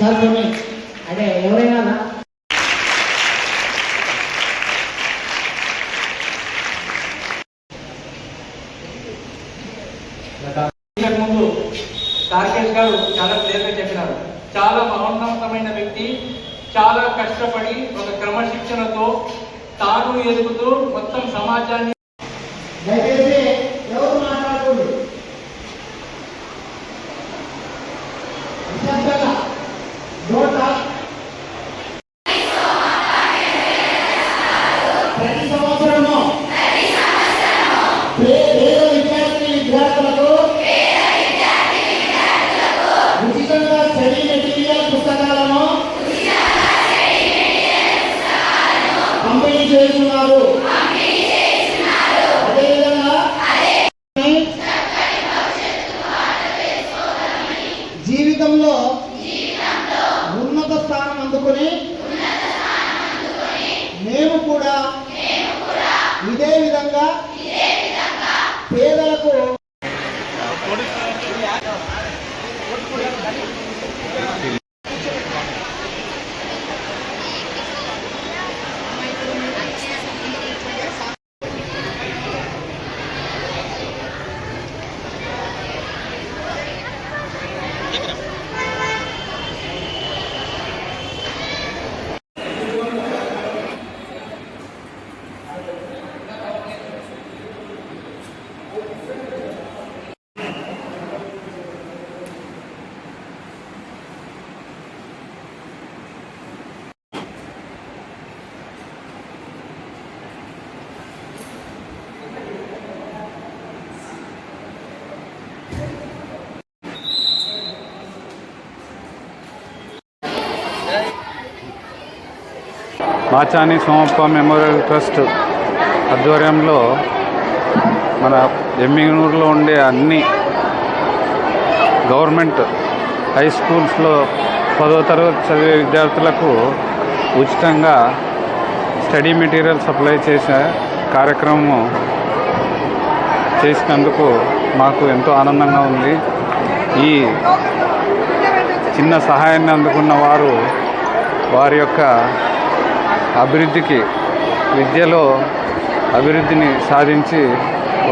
కొన్ని అంటే ఎవరైనా ముందు రాకేష్ గారు చాలా క్లియర్గా చెప్పినారు. చాలా మహోన్నతమైన వ్యక్తి చాలా కష్టపడి ఒక క్రమశిక్షణతో తాను ఎదుగుతూ మొత్తం సమాజాన్ని దయచేసి ఎవరు మాట్లాడకూడదు అందుకుని మేము కూడా ఇదే విధంగా మాచాని సోమప్ప మెమోరియల్ ట్రస్ట్ ఆధ్వర్యంలో మన ఎమ్మిగనూరులో ఉండే అన్ని గవర్నమెంట్ హై స్కూల్స్లో పదో తరగతి చదివే విద్యార్థులకు ఉచితంగా స్టడీ మెటీరియల్ సప్లై చేసే కార్యక్రమం చేసినందుకు మాకు ఎంతో ఆనందంగా ఉంది. ఈ చిన్న సహాయాన్ని అందుకున్న వారు వారి యొక్క అభివృద్ధికి విద్యలో అభివృద్ధిని సాధించి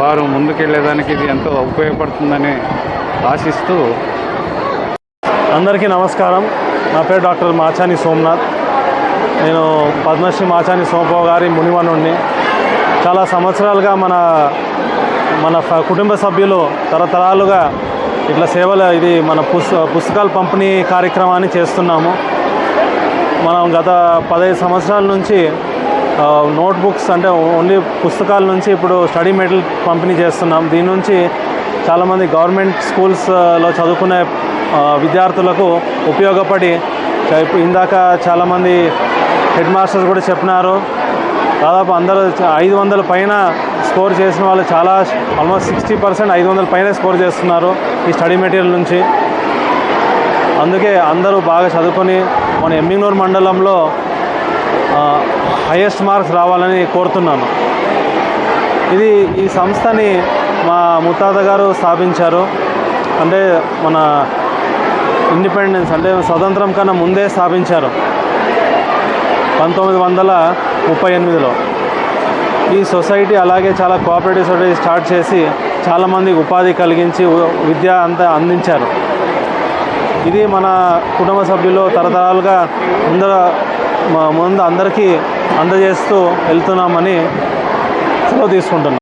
వారు ముందుకెళ్ళేదానికి ఇది ఎంతో ఉపయోగపడుతుందని ఆశిస్తూ అందరికీ నమస్కారం. నా పేరు డాక్టర్ మాచాని సోమనాథ్. నేను పద్మశ్రీ మాచాని సోమబాబు గారి మునివనుణ్ణి చాలా సంవత్సరాలుగా మన మన ఫ- కుటుంబ సభ్యులు తరతరాలుగా ఇట్లా సేవలు ఇది మన పుస్త పుస్తకాల పంపిణీ కార్యక్రమాన్ని చేస్తున్నాము. మనం గత పదహైదు సంవత్సరాల నుంచి నోట్బుక్స్ అంటే ఓన్లీ పుస్తకాల నుంచి ఇప్పుడు స్టడీ మెటీరియల్ పంపిణీ చేస్తున్నాం. దీని నుంచి చాలామంది గవర్నమెంట్ స్కూల్స్లో చదువుకునే విద్యార్థులకు ఉపయోగపడి ఇప్పుడు ఇందాక చాలామంది హెడ్ మాస్టర్స్ కూడా చెప్పినారు. దాదాపు అందరూ ఐదు వందల పైన స్కోర్ చేసిన వాళ్ళు చాలా ఆల్మోస్ట్ సిక్స్టీ పర్సెంట్ ఐదు వందల పైన స్కోర్ చేస్తున్నారు ఈ స్టడీ మెటీరియల్ నుంచి. అందుకే అందరూ బాగా చదువుకొని మన ఎమ్మింగనూరు మండలంలో హైయెస్ట్ మార్క్స్ రావాలని కోరుతున్నాను. ఇది ఈ సంస్థని మా ముత్తాత గారు స్థాపించారు. అంటే మన ఇండిపెండెన్స్ అంటే స్వతంత్రం కన్నా ముందే స్థాపించారు. పంతొమ్మిది వందల ముప్పై ఎనిమిదిలో. ఈ సొసైటీ అలాగే చాలా కోఆపరేటివ్ సొసైటీ స్టార్ట్ చేసి చాలామందికి ఉపాధి కలిగించి విద్య అంతా అందించారు. ఇది మన కుటుంబ సభ్యులు తరతరాలుగా ముందర ముందు అందరికీ అందజేస్తూ వెళ్తున్నామని సెలవు తీసుకుంటున్నాం.